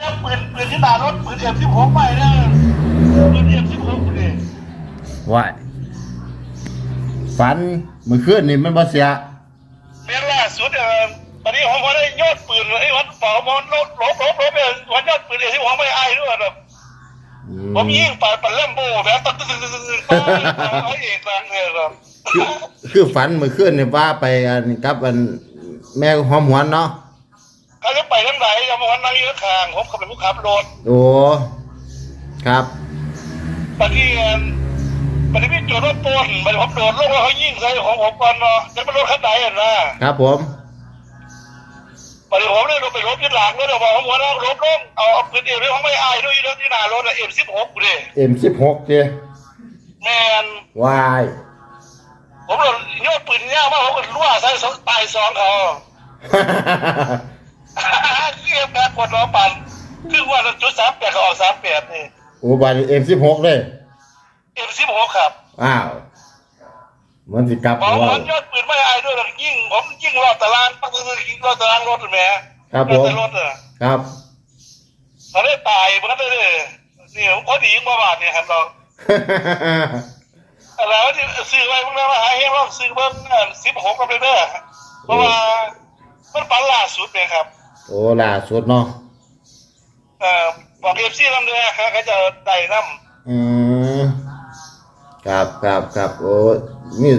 แล้วปืนปืนที่หน้ารถปืนเอ็มสิบหกไปนะปืนเอ็มสิบหกนี่ว่ายฝันเมื่อคืนนี่มันบ่เสียเมียล่าสุดเออตอนนี้ผมพอได้ยอดปืนไอ้วัดเป่ามันลบลบลบลบเลยวันยอดปืนเอ็มสิบหกไม่อายด้วยนะอืผมยิงไปเป็นเล่มโบ้แบบตึ๊ดตึ๊ดตึ๊ดตึ๊ดตึ๊ดเขาเอกลังเลยครับคือคือฝันเมื่อคืนนี่ว่าไปอันกับอันแม่หอมหวนเนาะ เขาจะไปทางไหนจะมาวันนั่งยืนข้างผมขับเป็นผู้ขับรถโอ้ ครับปฏิเอนปฏิพิจารณาปนปฏิผมโดดลงแล้วเขายิงใส่ของผมก่อนเนาะจะเป็นรถคันไหนอะนะครับผมปฏิผมเนี่ยเราไปรถยึดหลังแล้วเดี๋ยวบอกผมว่าเรารถลงเอาเอาพื้นที่ที่เขาไม่อายด้วยที่ที่หน้ารถเอ็มสิบหกเลย M16 เจ้แมนวายผมโดนยอดปืนยาวมากผมก็รั่วใส่สองตายสองเขา เรียบแบบกดล้อปั่นคือว่าจุดสามแปดเขาออกสามแปดนี่โอ้บาดนี้ M16 เลยเอ็มสิบหกครับอ้าวมันสิกลับบอกว่าผมยอดปืนไม่อายด้วยหรอกยิ่งผมยิ่งรอบตารางปักคือยิงรอบตารางรถเลยแหม่ครับผมรถอะครับเขาได้ตายมันก็ได้เลยนี่ผมพอดีมาบาทเนี่ยครับเราอะไรวะที่ซื้อไว้พวกนั้นมาหาเฮงลองซื้อเบิ้งสิบหกกับเลยเด้อเพราะว่ามันปันล่าสุดเลยครับ โอ้ล่าสุดเนาะเอ่อบอกเอฟซีน้ำเด้อครับเขาจะได้น้อืมครับครับครับโอ้นี่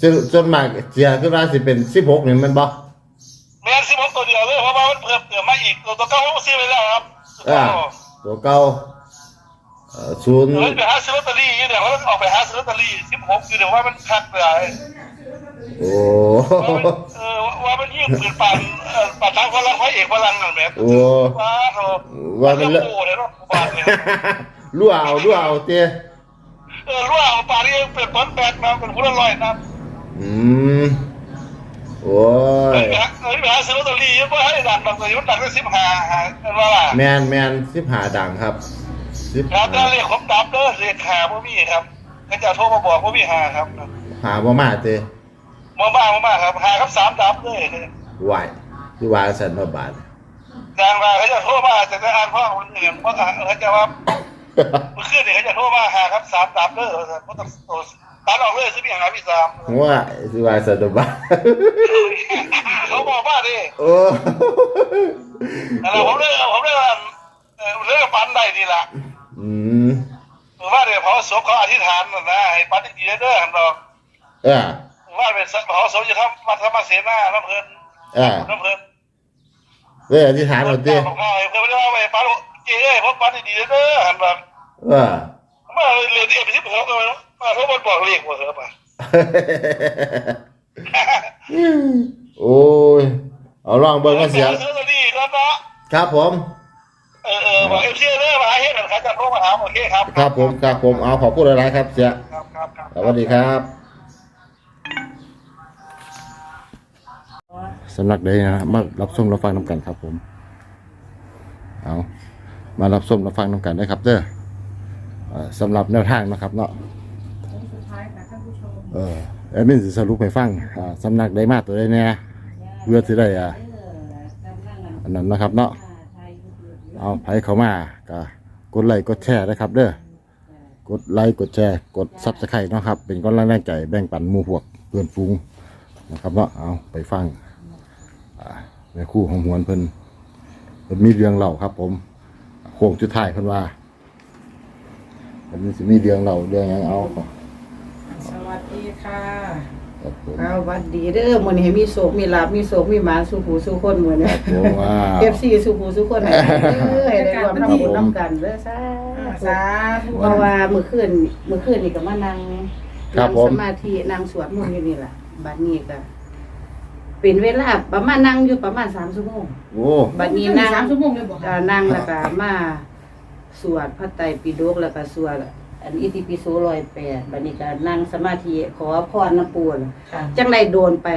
ส่วนส่วนมากเสียคือว่าสิเป็น16นี่แมันบ่ำแมนสิบหกตัวเดียวเลยเพราะว่ามันเพิ่มเติมมาอีกตัวตัวเก้าผมซื้อไปแล้วครับอ่าตัวเก่าเอ่อศูนย์ เดี๋ยวไปหาซื้อลอตเตอรี่เดี๋ยวเขาต้องออกไปหาซื้อลอตเตอรี่สิบหกคือเดี๋ยวว่ามันคักเลย โอ้เออว่ามันยิ่งปืนปั่นเอ่อปั่นทางพลังพระเอกพลังนั่นแหละโอ้ว้าโถว่ามันเลเลโอ้เลยเนาะบาทเนี่ยรั่วเอารั่วเอาเจ้เออรู้เอาป่านี่เป็นต้นแบกมาเป็นผู้ละร้อยนะอืมโอ้เฮ้ยยเฮ้ยไปหาซื้อลอตเตอรี่เพราะให้ดังดังเลยมันดังได้สิบห้าเป็นว่าล่ะแมนแมนสิบหาดังครับสิบครับแล้วเรียกผมดับเด้อเรียกหาพ่อพี่ครับเขาจะโทรมาบอกพ่อพี่หาครับหาบ่มาเจ้ มาบ้ามาบ้าครับหาครับสามดับเลยไหวที่ว่าสันนบาทดังมาเขาจะโทรมาจะได้อ่านพ่อคนอื่นเพราะเขาจะว่าเมื่อคืนเนี่ยเขาจะโทรมาหาครับสามดับเลยเพราะต้องตัดออกเลยซื้อพี่หาพี่สามว่าที่ว่าสันนบาทเขาบอกว่าดิโอ้อะไรผมเลิกผมเลิกเออเลิกปันได้ดีละอืมว่าเดี๋ยวเผาศพเขาอธิษฐานนะนะให้ปันดีๆเด้อหันดอกเออ ว่าเป็นเผาศพจะทำมาทำมาเสียหน้าน้ำเพลินเออน้ำเพลินเว้ยอธิษฐานเอาเจ้ของเขาเพื่อนไม่ได้ว่าไปปันเจ้เอ้ยผมปันดีๆเด้อหันดอกเออมาเรียนเอ็มสิบหกเลยมาเขาบอกบอกเรียกว่าเหรอปะโอ้ยเอาลองเบิ่งก็เสียงซื้อตัวนี้แล้วเนาะครับผม เออเออบอกเอ็มซีเด้อมาให้กันครับจะโทรมาถามโอเคครับ ครับผม ครับผม เอาขอพูดอะไรครับเสียครับครับครับสวัสดีครับ สำนักใดนะมารับชมรับฟังน้ำกันครับผม เอามารับชมรับฟังน้ำกันได้ครับเด้อเอ่อสำหรับแนวทางนะครับเนาะสุดท้ายค่ะท่านผู้ชมเออแอดมินสิสรุปให้ฟังอ่าสำนักใดมาตัวใดแน่เพื่อสิได้อ่าอันนั้นนะครับเนาะเอาไผเข้ามาก็กดไลค์กดแชร์นะครับ เด้อกดไลค์กดแชร์กดซับสไครต์นาะครับ เป็นกำลังแรงใจแบ่งปันหมู่พวกเพื่อนฟูงนะครับเนาะเอาไปฟัง อ่าในคู่ของหวนเพิ่นเพิ่นมีเรื่องเล่าครับ ผมโค้งจุดท้ายเพิ่นว่าเพิ่นสิมีเรื่องเล่าเรื่องหยังเอาครับสวัสดีค่ะผมเอาสวัสดีเด้อมื้อนี้ให้มีโศกมีลาบมีโศกมีหมาสู่หูสู่คนมื้อนี้ ผมว่า FC สู่หูสู่คนให้เด้อให้ได้รวมทำบุญนํกันเด้อสาธุสาธุเพราะว่ามื้อคืนมื้อคืนนี่ก็มานั่งครับนั่งผม สมาธินั่งสวดมนต์อยู่นี่ล่ะบัดนี้ก็ เป็นเวลาประมาณนั่งอยู่ประมาณ3ชั่วโมงโอ้บัดนี้นั่งสามชั่วโมงเลยบอกอ่านั่งแล้วก็มาสวดพระไตรปิฎกแล้วก็สวดอันอิติปิโสร้อยแปดบัดนี้ก็นั่งสมาธิขอพรน้ำปูนค่ะจังไรโดนไป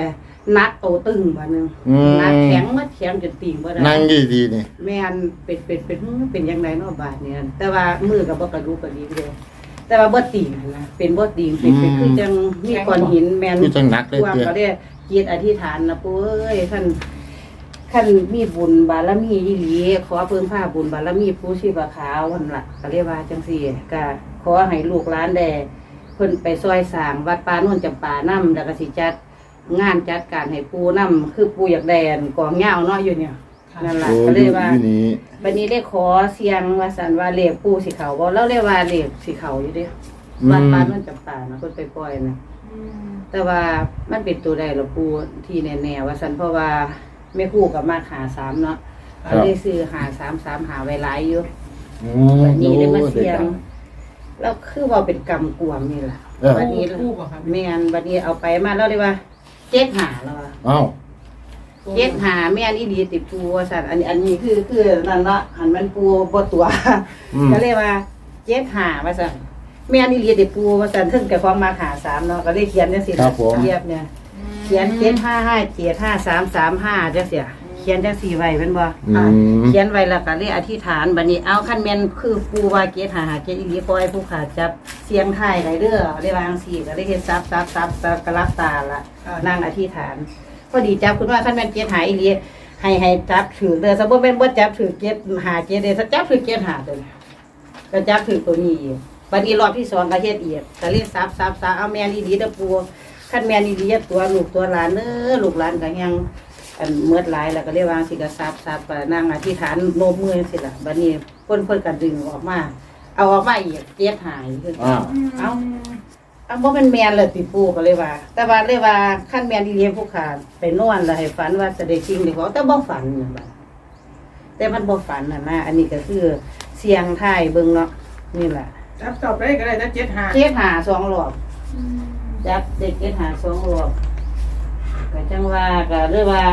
นักโตตึงบัดนึงอืมนักแข็งมัดแข็งจนติ่งบ่ได้นั่งยี่ดีนี่แม่นเป็นเป็นเป็นเป็นยังไงเนาะบาดเนี่ยแต่ว่ามือก็บ่กระดูกกระดิกเลยแต่ว่าบ่ติ่งนะเป็นบ่ติ่งเป็นเป็นคือจังมีก้อนหินแม่นคือจังหนักเลยความเตี้ยก็ได้ จิตอธิษฐานนะปู่เอ้ยท่านคคันมีบุญบารมีอีหลีขอเพิ่งผ้าบุญบารมีผู้ชีพขาววันละก็เรียกว่าจังซี่ก็ขอให้ลูกหลานได้เพิ่นไปซอยสร้างวัดป่าโนนจำปานํแล้วก็สิจัดงานจัดการให้ปูนํคือปูอยากแดนกองยาวเนาะอยู่เนี่ยนั่นล่ะโอ้ก็อเลยู่ยว่าอยู่นี่บัดนี้ได้ขอเสียงว่าสันว่าเลขปูสิเขาบ่แล้วเรียกว่าเลขสิเขาอยู่เด้วัดป่าโนนจำปานะเพิ่นไปปล่อยนะ แต่ว่ามันเป็นตัวใดละปูที่แน่ๆว่าสันเพราะว่าแม่ครู่กับมาหาสามเนาะก็ได้ซื้อหาสามสามหาไว้หลายอยู่อืวันนี้ได้มาโอ้เสียงด็กแล้วคือว่าเป็นกรรมกวมนี่ล่ะเออวันนี้คู่บ่ครับ แม่นวันนี้เอาไปมาแล้วเลยว่าเจ็ดหาแล้วว่าเอ้าเจ็ดหาแม่นอีดีติดปูว่าสันอันนี้อันนี้คือคือนั่นละหันมันปูบ่ตัว อืมก็เลยว่าเจ็ดหาว่าสัน แม่นอีดีติดปูว่าสันถึงกับความมาหาสามเนาะก็เลยเขียนจังซี่ครับผม เรียบเนี่ยเขียนเจ็ดห้าห้าเจ็ดห้าสามสามห้าจังเสียเขียนจังสี่ไว้เป็นบ่อืม เขียนไว้แล้วก็เลยอธิษฐานบัดนี้เอาคันแม่นคือปูว่าเกตหาหาเกตอีหลีขอให้ผู้ขาจับเสียงไทายไรเด้อได้วาจังสี่ก็ได้เฮ็ดซับซับซับซับกระลับตาละนั่งอธิษฐาน พอดีจับคุณว่าคันแม่นเกตหาอีหลีให้ให้จับถือเด้อสมมุติเป็นบ่จับถือเกตหาเกตเด้อถ้าจับถือเกตหาเด้อก็จับถือตัวนี้อีก บัดนี้รอบที่สองก็เฮ็ดอีกก็เลยซับซับซับเอาแม่นอีหลีเด้อปูขั้นแม่นี่เรียกตัวลูกตัวหลานเน้อลูกหลานก็ยังอันเมื่อหลายแล้วก็เรียกว่าสิกซับซับก็นั่งอธิษฐานโนมมือสิล่ะบัดนี้เพิ่นเพิ่นก็ดึงออกมา เอาออกมาอีกเจ็ดหายขึ้นอ้าวเอาเอาบ่เป็นแมนเลยติปูก็เลยว่า แต่ว่าเลยว่าขั้นแมนที่เลี้ยงผู้ขาไปนอนแล้วให้ฝันว่าจะได้จริงหรือเปล่าแต่บ่ฝันน่ะบัดแต่มันบ่ฝันน่ะนะอันนี้ก็คือเสียงทายเบิ่งเนาะนี่แหละ จับตอบได้ก็ได้ถ้าเจ็ดหาเจ็ดหาสองรอบจับเด็กเก็ดหาสองรอบก็จังว่าก็เรียกว่า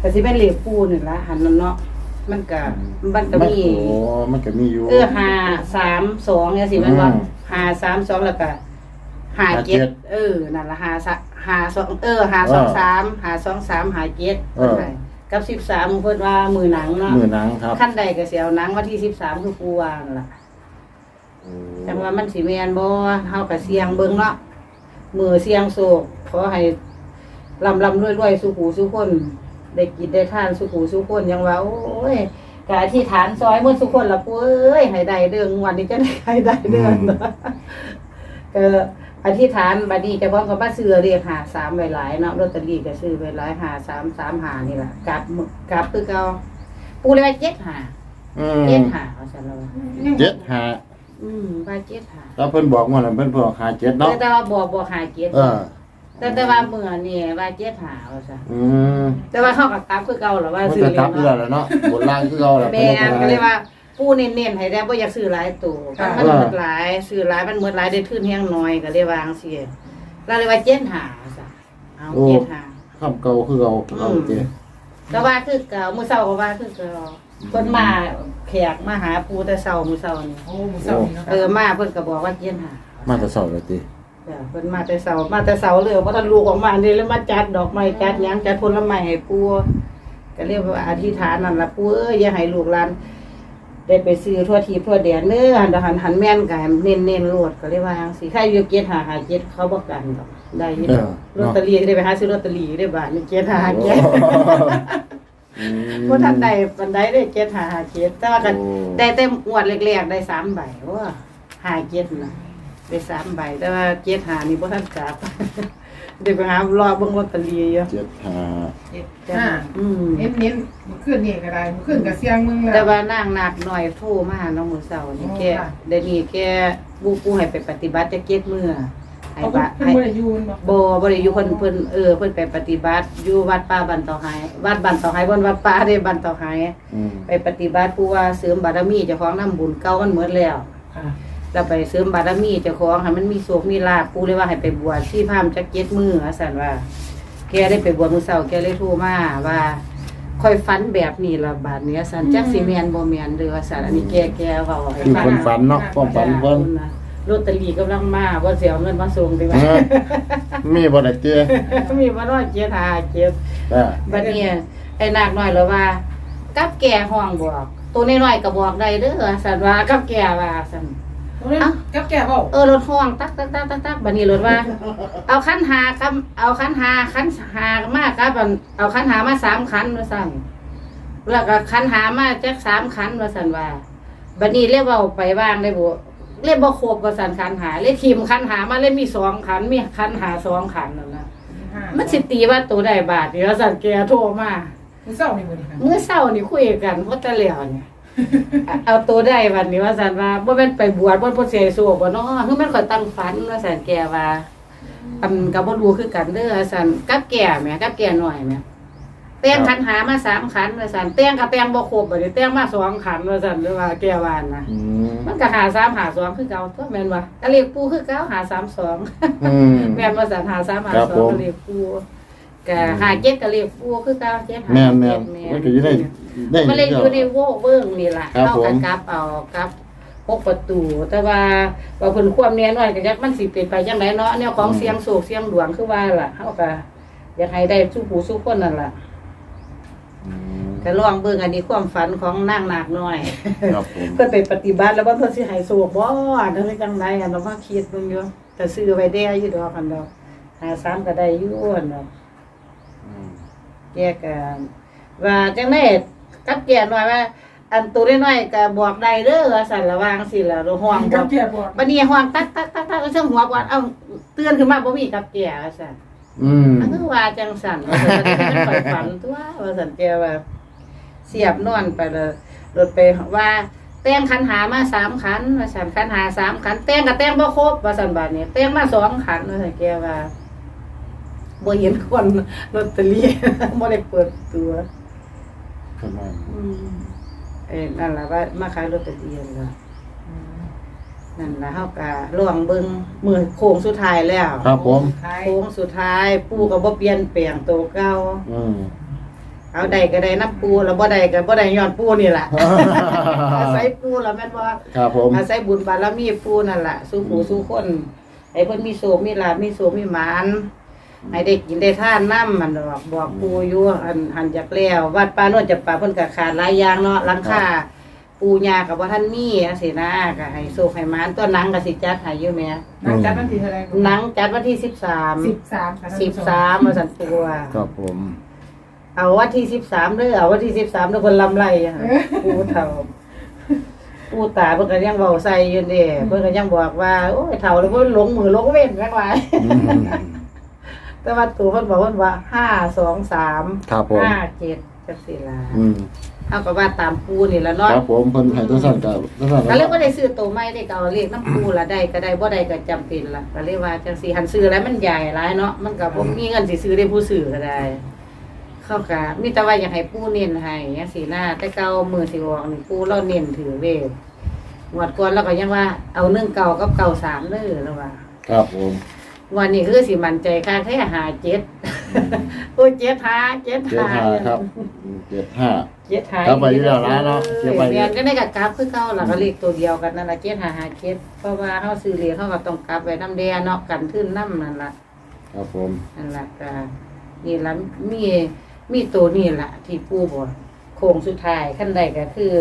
ก็สิเป็นเหล็กปูนี่ละหันนั่นเนาะมันก็มันก็มันมีโอ้มันก็มีอยู่เออหาสามสองเนี่ยสิมันว่าอืมหาสามสองแล้วก็หาเจ็หาเจ็ดดเออนั่นละหาสะหาสองเออหาสองสามหาสองสามหาเจ็ดเออกับสิบสามเพิ่นว่ามือหนังเนาะมือหนังครับขั้นใดก็เสียวหนังวันที่สิบสามคือปูวางล่ะโอ้ จังว่ามันสิแม่นบ่เฮาก็เสียงเบิ่งเนาะมือเสียงโศกขอให้ลำลำรวยรวยๆสุขูสุคนได้กินได้ทานสุขูสุคนยังว่าโอ้ยกาที่ฐานซอยมื้อสุคนละปุ้ยเอ้ยให้ได้เรื่องวันนี้จะได้ให้ได้เรื่องเนาะก็อธิษฐานบัดนี้เจะพร้าขอมกับมาซื้อเรียกหาสามไว้หลายเนาะลอตเตอรี่ก็ซื้อไว้หลายหาสามสามหานี่ล่ะกลับหมึกกลับคือเก่าปูเลยว่าเจ็ดหาอืเจ็ดมหาเอาซะแล้วว่าเจ็ดหา อืมว่าเจ็ดหาแล้วเพิ่นบอกว่าน่ะเพิ่นบอกหาเจ็ดเนาะแต่ว่าบอกบอกหาเกียรติเออ แต่แต่ว่าเมื่อนี่ว่าเจ็ดหาว่าซะอืมแต่ว่าเข้ากับกราฟคือเก่าหรอว่ามันซื้อจะเร็กลับวอยู่แล้วเนาะล่ะเนาะบนล่างคือเก่าล่ะแม่นก็เลยว่าผู้เน้นๆให้ได้บ่อยากซื้อหลายตัวมันมันหมดหลายซื้อหลายมันหมดหลายได้ทุนแฮงน้อยก็เลยวางสิเราเลยว่าเจ็ดหาซะเอาเจ็ดหาคำเก่าคือเก่าเก่าเจ็ดแต่ว่าคือเก่ามื้อเช้าก็ว่าคือเก่าเพิ่นมา แขกมาหาปูแต่เช้ามื้อเช้านี่โอ้หมูสับนี่เนาะเออมาเพิ่นก็บอกว่าเจ็ดหามาแต่เสาร์เลยติจ้ะเพิ่นมาแต่เสาร์มาแต่เสาร์เลยเพราะท่านลูกออกมานี่แล้วมาจัดดอกไม้จัดหยังจัดผลไม้ให้ปู่ก็เรียกว่าอธิษฐานนั่นล่ะปู่เอ้ยอย่าให้ลูกหลานได้ไปซื้อทั่วทีทั่วแดนเด้อหันหันหันแม่นก็ให้เน้นเน้นๆโลดก็เรียกว่าจังซี่ใครอยู่เกียรติหาหาเกียรติเขาบ่กันดอกได้อยู่ดอกลอตเตอรี่ได้ไปหาซื้อลอตเตอรี่ได้บาทนี่เกียรติหาหาเกียรติอืม บ่ทันได้ปานใดได้เกียรติหาหาเกียรติแต่ว่าก็โอ้ ได้แต่งวดแรกๆได้สามใบว่าหาเกียรตินะได้สามใบ แต่ว่าเกียรติหานี่บ่ทันกลับ เดี๋ยวไปหารอเบิ่งลอตเตอรี่อยู่เจ็ดหาเจ็ดจ้ะห้าอืมเน้นเน้นๆมันขึ้นนี่ก็ได้มันขึ้นกับเสียงมึงแล้ว แต่ว่านางนาคน้อยโทรมาน้องมื้อเช้านี่อ๋อแกค่ะ เดี๋ยวนี้แกบูปูให้ไปปฏิบัติจะเก็บมือ ให้เขาบะเพิ่นให้บ่ได้อยู่มันบอกบ่บ่ได้อยู่เพิ่นเพิ่นเออเพิ่นไปปฏิบัติอยู่วัดป่าบันเตาไฮวัดบันเตาไฮบ่วัดป่าเด้บันเตาไฮอืมไปปฏิบัติผู้ว่าเสริมบารมีเจ้าของนํบุญเก่ามันหมดแล้วค่ะแล้วไปเสริมบารมีเจ้าของให้มันมีโชคมีลาภปู่เลยว่าให้ไปบวชที่พามจักเก็ดมือว่าซั่นว่า แกได้ไปบวชมื้อเช้าแกเลยโทรมาว่าค่อยฝันแบบนี้ละบาดเนี้ยซั่นจักสิแม่นบ่แม่นเด้อว่าซั่นอันนี้แกแกเว้าให้คือฟังคนฝันเนาะความฝันเพิ่น ลอตเตอรี่กำลังมาบ่สิเอาเงินมาส่งดีเอว่าอมีบ่ได้เจ้มีบ่น้อยเจ็ดหาเจ็ดเออบัดนี้ไอ้นาคน้อยแล้วว่า กับแก่ห้องบอก ตัวน้อยๆก็บอกได้เด้อซั่นว่ากับแก่ว่าซั่นตรงนี้กับแก่เปล่าเออรถห้องตักตักตักตักตักบัดนี้รถว่า เอาคันหาครับเอาคันหาคันหามากครับอันเอาคันหามาสามคันว่าสั่นแล้วก็คันหามาจักสามคันว่าสั่นว่าบัดนี้เรียกว่าไปบ้างได้บ่ เรียกบ่ครบว่าสั่นคันหา เลยทีมคันหามาเลยมีสองคันมีคันหาสองคันนั่นนะมันสิตีว่าตัวได้บาทเดียวสั่นแกโทรมามันเศร้านี่บ่ดีค่ะเมื่อเช้านี่คุยกันเพราะแต่แล้วเนี่ยเอาตัวได้วันนี้ว่าสันว่าบ่แม่นไปบวชบ่บ่เสียสูบบ่เนาะคือมันข่อยตั้งฝันว่าสันแกว่าอันก็บ่รู้คือกันเด้อสันกับแก่แหมกับแก่หน่อยแหม แต่งขันหามาสามขันว่าสันแต่งก็แต่งบ่ครบบัดนี้แต่งมาสองขันว่าสันหรือว่าแกว่านะอืมมันก็หาสามหาสองคือเก่าตัวแม่นบ่ก็เลขปูคือเก่าหาสามสองอืม แม่นบ่สันหาสามหาครับสอผงม ก็เลขปูก็หาเจ็ดก็เลขปูคือเก่าเจ็ดหาแม่นแม่เจ็นดแม่น มันก็อยู่ในได้ มันเลยอยู่ในโว้เบิ้งนี่ล่ะครับเข้าผมกันกลับเอากับพกประตู แต่ว่าว่าเพิ่นความแน่น้อยก็จักมันสิเป็นไปจังไดเนาะแนวของเสียงโศกเสียงหลวงคือว่าล่ะเฮาก็อยากให้ได้สู้ผู้สู้คนนั่นล่ะอืม ก็ลองเบิ่งอันนี้ความฝันของนางนาคน้อย ครับผมเพิ่นไปปฏิบัติแล้วว่าเพิ่นสิให้โศกบ่จังไดจังไดอันเรามาคิดเบิ่งอยู่แต่ซื้อไว้แด่อยู่ดอกอันดอกหาซ้ำก็ได้อยู่อันดอกอืมแกก็ว่าจังไดกับแกน้อยว่า อันตัวน้อยๆก็บอกได้เด้อว่าสั่นระวางสิล่ะเราห่วงบกัอบกแก่บอกบัดนี้ห่วงตักตักตักตักเชิงหัวบอดเอาเตือนขึ้นมาบ่มีกับแก่ว่าสั่น อืม มันคือว่าจังสั่นว่าสั่นมันค่อยฝันตัวว่าสั่นแกว่า เสียบนอนไปเลยรถไปว่า แต่งคันหามาสามคันว่าสั่นคันหาสามคันแต่งก็แต่งบ่ครบว่าสั่นบาดนี้แต่งมาสองคันว่าสั่นแกว่าบ่เห็นคนลอตเตอรี่ บ่ได้เปิดตัวครับผมอืมเอ้นั่นล่ะว่ามาขายลอตเตอรี่นั่นล่ะ นั่นล่ะเฮาก็ลองเบิ่งมือโค้งสุดท้ายแล้วครับผมขายโค้งสุดท้ายปู่ก็บ่เปลี่ยนแปลงตัวเก่าอืม เอาได้ก็ได้น้ำปูแล้วบ่ได้ก็บ่ได้ย้อนปูนี่ล่ะ อาศัยปูแล้วแม่นบ่ครับผม อาศัยบุญบารมีปูนั่นล่ะสู้ผู้สู้คนให้เพิ่นมีโสมมีลาภมีโสมมีหมานให้ได้กินได้ทานน้ำมันดอกบอกปูอยู่อันหันจากแล้ววัดป่าโนนจะป่าเพิ่นก็ขาดหลายอย่างเนาะหลังคา ปูยากับบ่ทันมีจังซี่นะก็ให้โชคให้หมานตัวหนังก็สิจัดให้อยู่แหม่นักจัดวันที่เท่าไหร่หนังจัดวันที่สิบ13สามค่ะ13ว่าซั่นปูว่าครับผม เอาวันที่13เด้อเอาวันที่13เด้อเพิ่นลำไรอะค่ะปูเฒ่าปูตาเพิ่นก็ยังเว้าใส่อยู่เด้เพิ่นก็ยังบอกว่าโอ้ยเฒ่าแล้วเพิ่นหลงมือหลงเว้นแม่นว่าอืม แต่ว่าตัวเพิ่นบอกเพิ่นว่าห้าสองสามครับผม ห้าเจ็ดจังซี่ล่ะอืมเฮาก็ว่าตามปูนี่ล่ะเนาะครับผมเพิ่นให้ตัวสั่นกับตัวสั่นก็เลยบ่ได้ซื้อตัวใหม่ได้ก็เอาเลขน้ำปูละได้ก็ได้บ่ได้ก็จำเป็นล่ะก็เลยว่าจังซี่หันซื้อแล้วมันใหญ่หลายเนาะมันก็บ่มีเงินสิซื้อได้ผู้ซื้อก็ได้ เข้าก็มีแต่ว่าอยากให้ปูเน้นให้จังซี่นะแต่เก่ามือสิออกนี่ปูเราเน้นถือเวทงวดก่อนเราก็ยังว่าเอา1เก่ากับเก่า3เด้อแล้วว่า ครับผม วันนี้คือสิมันใจค่ะแค่หาเจ็ดโอ้ยเจ็ดหาเจ็ดเจ็ดหาห้าครับเจ็ดห้า เจ็ดหากลับไปที่แล้วนะเนาะเก็บไว้เรียนก็ได้กับกราฟคือเก่าหลักก็เลขตัวเดียวกันนั่นแหละเจ็ดหาหาเจ็ดเพราะว่าเขาซื้อเรียนเขาก็ต้องกราฟไว้น้ำแดงเนาะกันขึ้นน้ำนั่นแหละครับผมนั่นแหละก็นี่ละมีมีตัวนี่แหละที่ปูบอกโค้งสุดท้ายขั้นใดก็คือ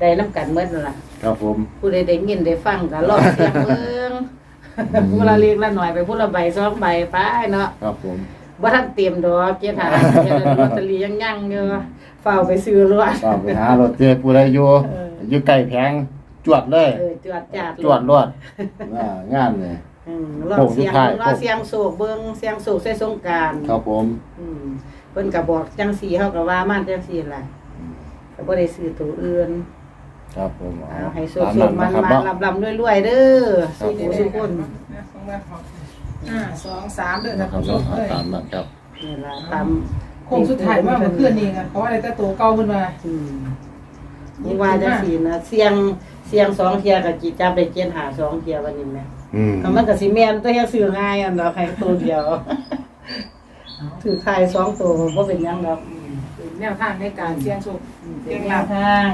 ได้น้ำกันเมื่อนั่นแหละครับผม ผู้ใดได้ยินได้ฟังก็รอเสียงเบิ่ง ผู้ละเล็กละหน่อยไปผู้ละใบสองใบไปเนาะครับผมว่าท่านเตรียมดอกเกียรหาเกียรลอตเตอรี่ยังยังอยู่เฝ้าไปซื้อรถก็ไปหารถเจ๊ผู้ใดอยู่เอออยู่ใกล้แพงจวดเลยเออจวดจาดจวดรถอ่างานเลยอืมลองเสียงโค้งสุดท้ายลองเสียงโศกเบิ่งเสียงโศกใส่สงกรารครับผมอืมเพิ่นก็บอกจังสีเฮาก็ว่ามันจังสีล่ะก็บ่ได้ซื้อตัวอื่น ครับผมเอาให้สุตามกนั้นๆมันนะครับๆเนาะลำๆรวยๆเด้อครับสุขสุขคนห้าสองสามเด้อนะนะคครัรับบเนาะเอาตามนั้นครับ นี่ล่ะตามคงสุดท้ายว่าเมื่อคืนนี้กันเพราะอะไรแต่ตัวเก่าขึ้นมาอืมนี่ว่าจังสีนะเสียงเสียงสองเที่ยก็จิจับได้เกียนหาสองเที่ยวันนี้แม่อืมก็มันก็สิแม่นแต่ยังซื้อง่ายอันดอกให้ตัวเดียวถือขายสองตัวบ่เป็นหยังดอกเป็นแนวทางในการเสี่ยงโชคเป็นแนวทาง